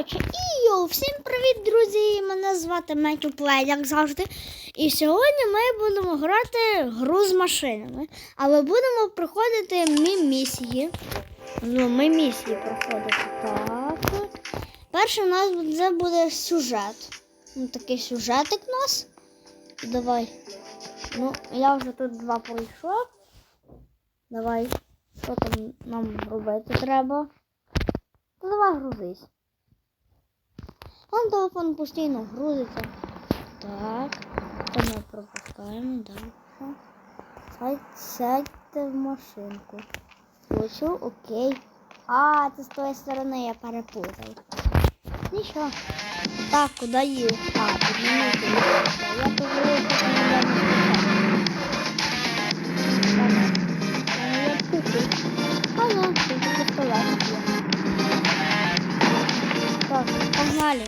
Коротше, іо, всім привіт, друзі! Мене звати Метю Плей, як завжди. І сьогодні ми будемо грати гру з машинами. Але будемо проходити мі місії. Ну, ми місії проходити. Так. Перше у нас це буде сюжет. Ну, такий сюжетик у нас. Давай. Ну, я вже тут два пройшов. Давай. Що там нам робити треба? Та давай грузись. Вон телефон постійно грузиться. Так. То ми пропускаємо далі. Сядь, сядьте в машинку. Включу, окей. А, це з тої сторони я перепутав. Нічого. Так, куди їх? А, піднімати. Я поговорив, що не я не Ага, є. Так, погнали.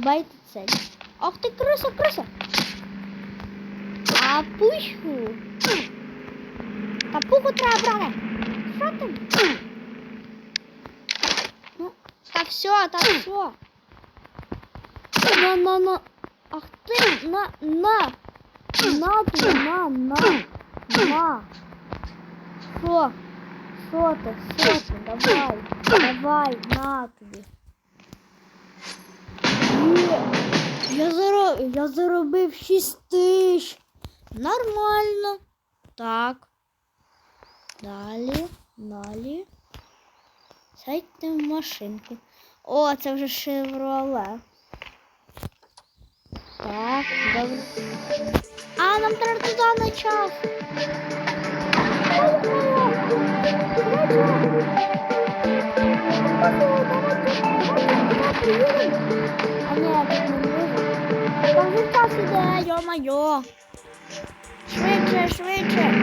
Рубайте цель. Ах ты, крыса, крыса! А пушку! Та пуху треба брати! Що? Ну, та все, та все. На, на, на. Ах ти, на, на. Тобі, на, на. На. Що? Що ти, що ти? Давай, давай, на тобі. Я, заро... я заробив 6 тисяч. Нормально. Так. Далі, далі. Сядьте в машинку. О, це вже шевроле. Так, добре. А, нам треба туди на час. А ні, йо-майо. Швидше, швидше.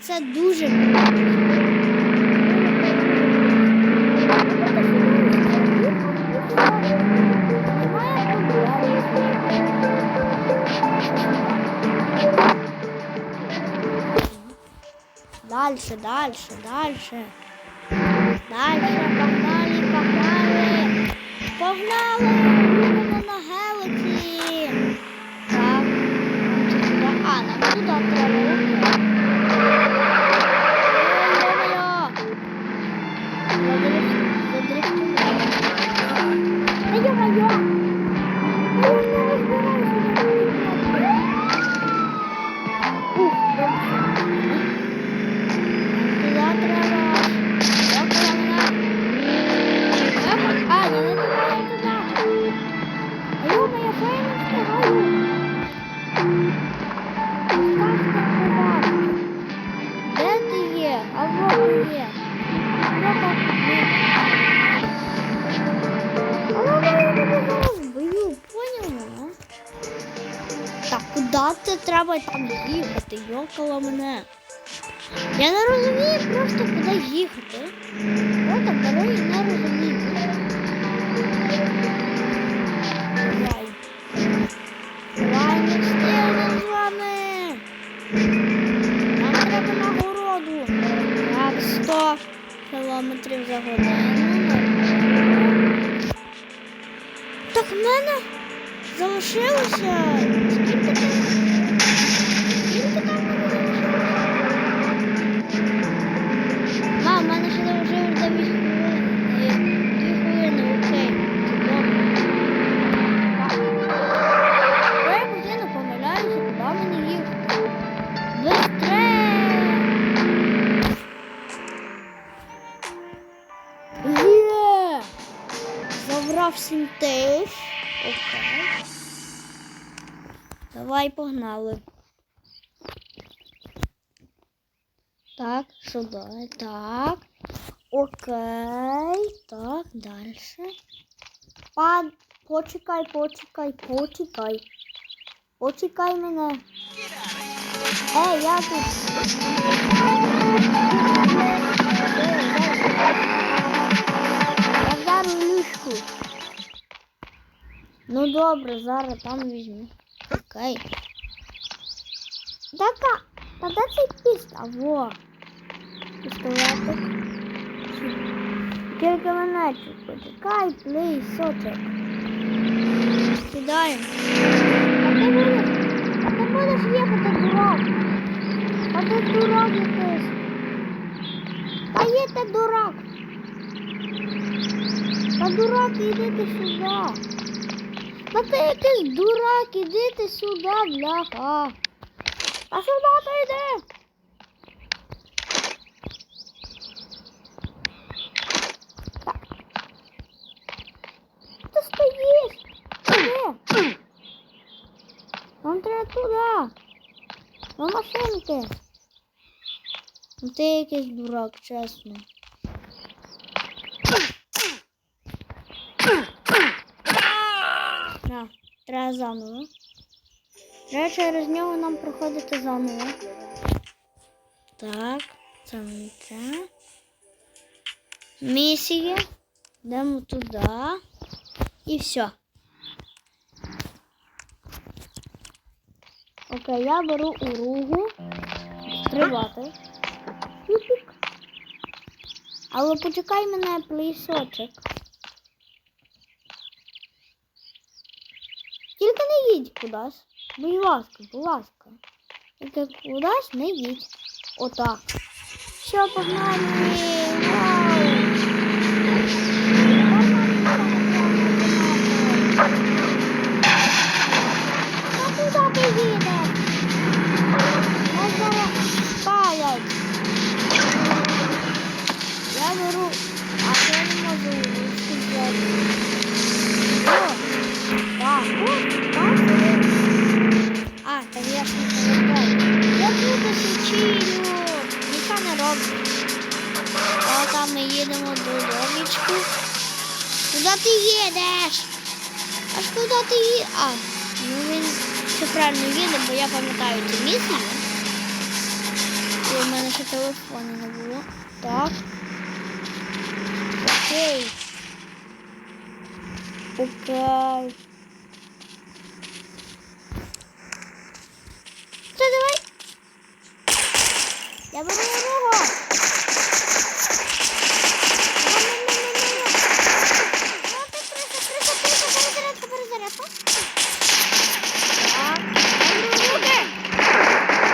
Це дуже Дальше, дальше, дальше. Дальше, треба там їхати? Йокала мене. Я не розумію просто куди їхати. Я дороги не розумію. Давай. Давай, ми встигнемо з вами. Так, 100 кілометрів за годину. Так, в мене залишилося. 7 тисяч. Окей. Давай погнали. Так, сюди. Так. Окей. Так, далі. Пан, почекай, почекай, почекай. Почекай мене. Ей, я тут. добре, зараз там візьму. Окей. Така, та де цей піст? А во. Пістолетик. Кілька минутів. Почекай, плей, сотик. Сідаємо. А ти будеш, а ти будеш їхати, дурак. А ти дурак якийсь. Та є ти дурак. Та дурак, іди ти сюди. Та ти якийсь дурак, іди ти сюди, бляха. Та сюди ти йди. Та- Ти стоїш. Іди. Нам треба туди. На машинки. Ну ти якийсь дурак, чесно. На, треба заново. Треба через нього нам проходити заново. Так, це не це. Місія. Йдемо туди. І все. Окей, я беру уругу. Піп-пік. Але почекай мене, плейсочок. Тільки не їдь кудись. Будь ласка, будь ласка. Тільки кудись не їдь. Отак. Все, погнали. Та? Нас зараз спалять. Я беру, а я не можу А, так я ж не. Я тут сечію. Нічого не роблю. О, там ми їдемо до домічку. Куди ти їдеш? Аж куди ти їдеш? А, ну він все правильно їде, бо я пам'ятаю цю місію. І в мене ще телефону не було. Так. Окей. Окей. Давай. Я беру його. Перезарядка, перезарядка. Так, я беру руки.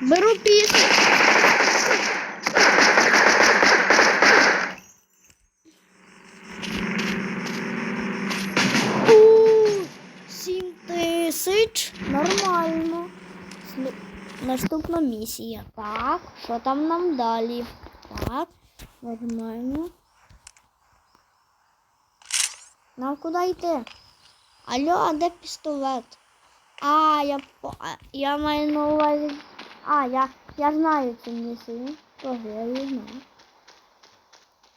Беру пісню. У, Сім тисяч. Нормально. Слу- Наступна. Так, що там нам далі? Так, нормально. Нам куди йти? Алло, а де пістолет? А, я я маю на увазі. А, я, я знаю цю місію. Тоже я її знаю.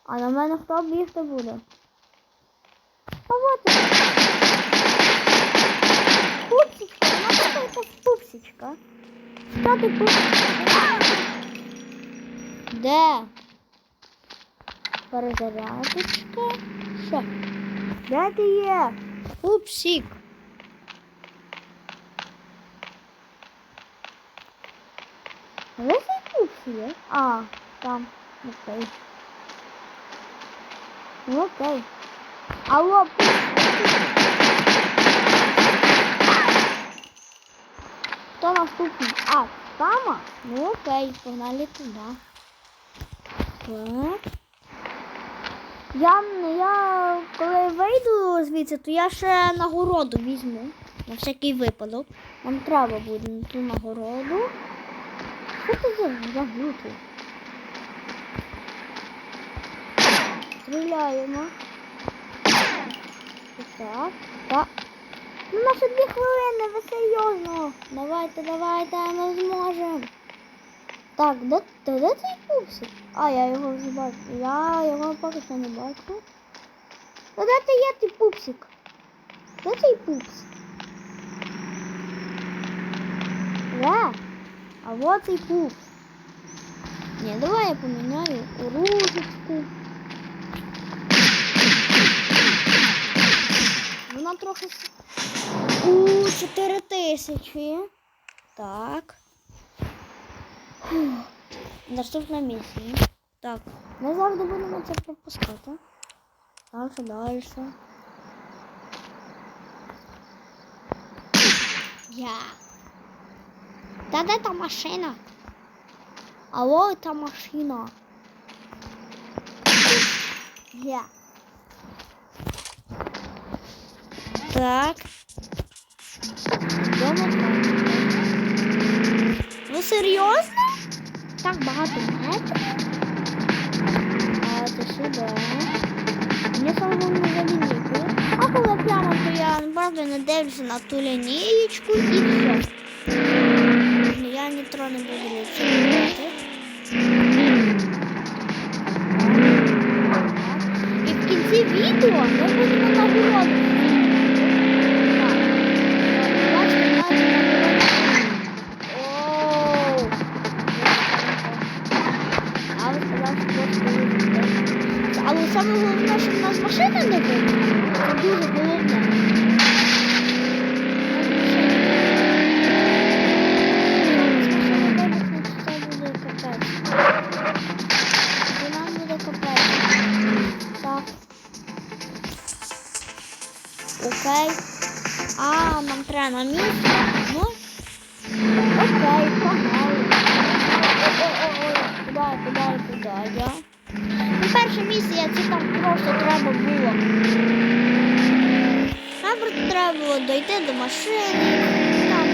А на мене хто бігти буде? А вот. Пупсичка, вона така пупсичка. Що ти пупсичка? Де? Перезарядочка. Що? Де ти є? Пупсик. А Де цей пупсик є? А, там. Окей. Ну окей. Алло, Хто наступний? А, Тама? Ну окей, погнали туди. Так. Я, я коли вийду звідси, то я ще нагороду візьму. На всякий випадок. Нам треба буде на ту нагороду. Що це за, глюки? Стріляємо. Так, так. Ну, на ще дві хвилини, ви серйозно. Давайте, давайте, ми зможемо. Так, де, де, де цей пупсик? А, я його вже бачу. Я його поки що не бачу. Та де ти є ти пупсик? Де цей пупс? Де? А вот цей пупс. Ні, давай я поміняю ружечку. Вона трохи. У 4 тисячі. Так. Фух. Наступна місія. Так, ми завжди будемо це пропускати. Далі, далі. Я. Та де та машина? Алло, та машина. Я. Так. Ну серйозно? Так багато метрів? А це сюди. Мені самому не залізти. А коли прямо, то я правда не дивлюся на ту лінієчку і все. Я нітро не буду лічити. І в кінці відео ми будемо нагороди. Окей. А, нам треба на місце. Ну. Окей, погнали. Куди, куди, куди я? Ну, перша місія, це там просто треба було. Нам просто треба було дойти до машини. Там,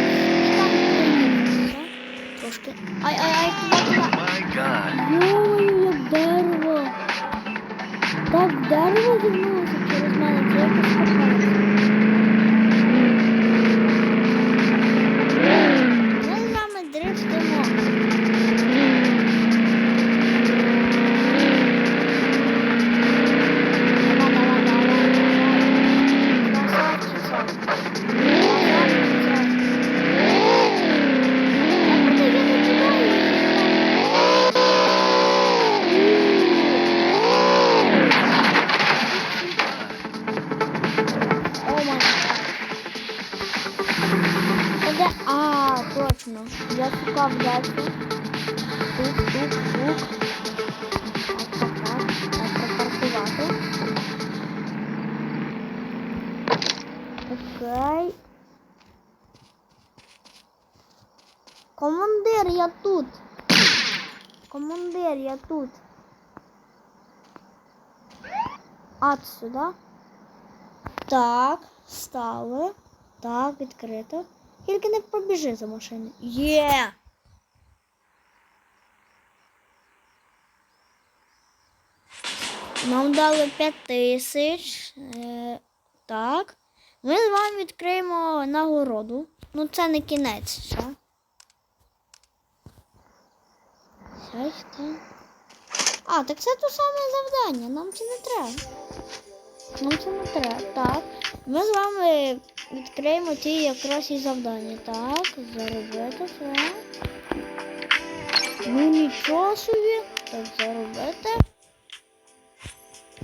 і там. Трошки. Ай, ай, ай, туди. My Йой, як дерево. Так дерево звернулося через мене, це. Точно. Я шукав дальше. Тук, тук, тук. Припаркувати. Окей. Командир, я тут. Командир, я тут. Ад сюди. Так, стали. Так, відкрито. Тільки не побіжи за машиною. Є! Нам дали 5 тисяч. Е, так. Ми з вами відкриємо нагороду. Ну, це не кінець, ще. А, так це те саме завдання. Нам це не треба. Нам це не треба. Так. Ми з вами відкриємо ті якраз і завдання. Так, заробити це. Ну нічого собі. Так, заробити.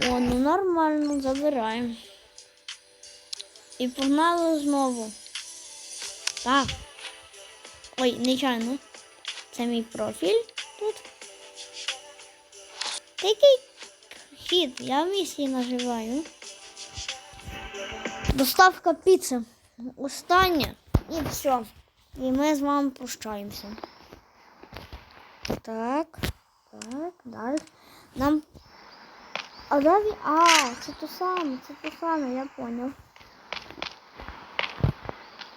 О, ну нормально, забираємо. І погнали знову. Так. Ой, нечайно. Це мій профіль тут. Такий хід, я в місії наживаю. Доставка піци. Останнє. І все. І ми з вами прощаємося. Так. Так, далі. Нам. А далі. А, це то саме, це то саме, я поняв.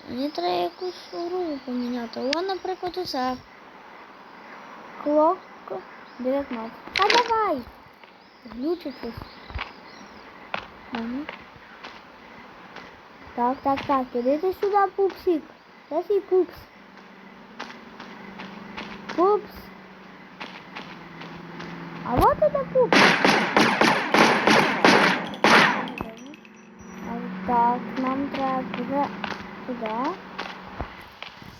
Мені треба якусь гру поміняти. О, наприклад, оце. Клок 19. А давай! Глючить щось. Мгм. Так, так, так, іди ти сюди, пупсик. Де твій пупс? Пупс. А вот это пупс. А, Так, нам треба вже туди.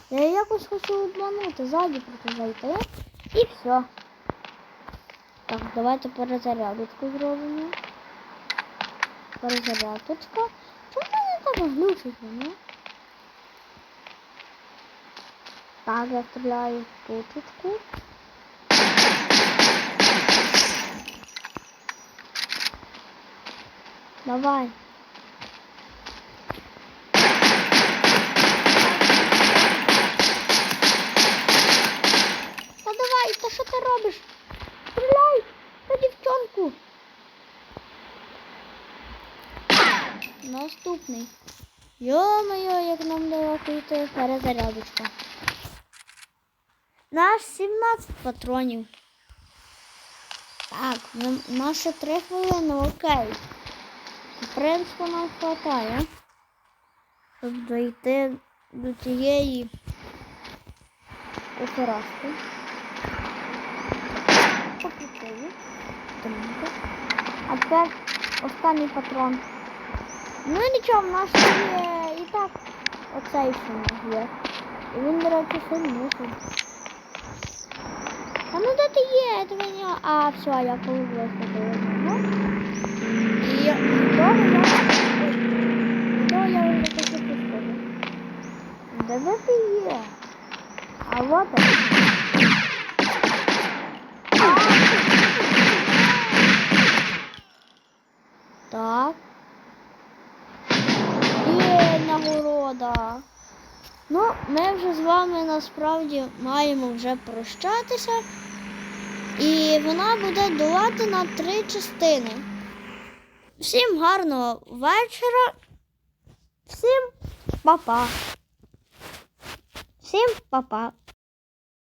Я якось хочу обманути, ззаді просто зайти. І все. Так, давайте перезарядочку зробимо. Перезарядочка. Чому в мене так я стріляю в путочку. Давай. Та давай, та що ти робиш? Стріляй! Та дівчонку. Наступний. Йо-моє, як нам далеко йти перезарядочка. Наш 17 патронів. Так, нам- у нас ще 3 хвилини, окей. В принципі, нам хватає, щоб дойти до цієї. Покрутили. Тоненько. А тепер останній патрон. Ну і нічого, в нас є і так оцей нас є. І він, до речі, сильніший. А ну де ти є? Ти мені... А, все, я полюбилась до одного. І я- того я... Того я вже таки підходжу. Де ви ти є? А вот он. Так. Нагорода. Ну, ми вже з вами насправді маємо вже прощатися. І вона буде долати на три частини. Всім гарного вечора. Всім па-па. Всім па-па.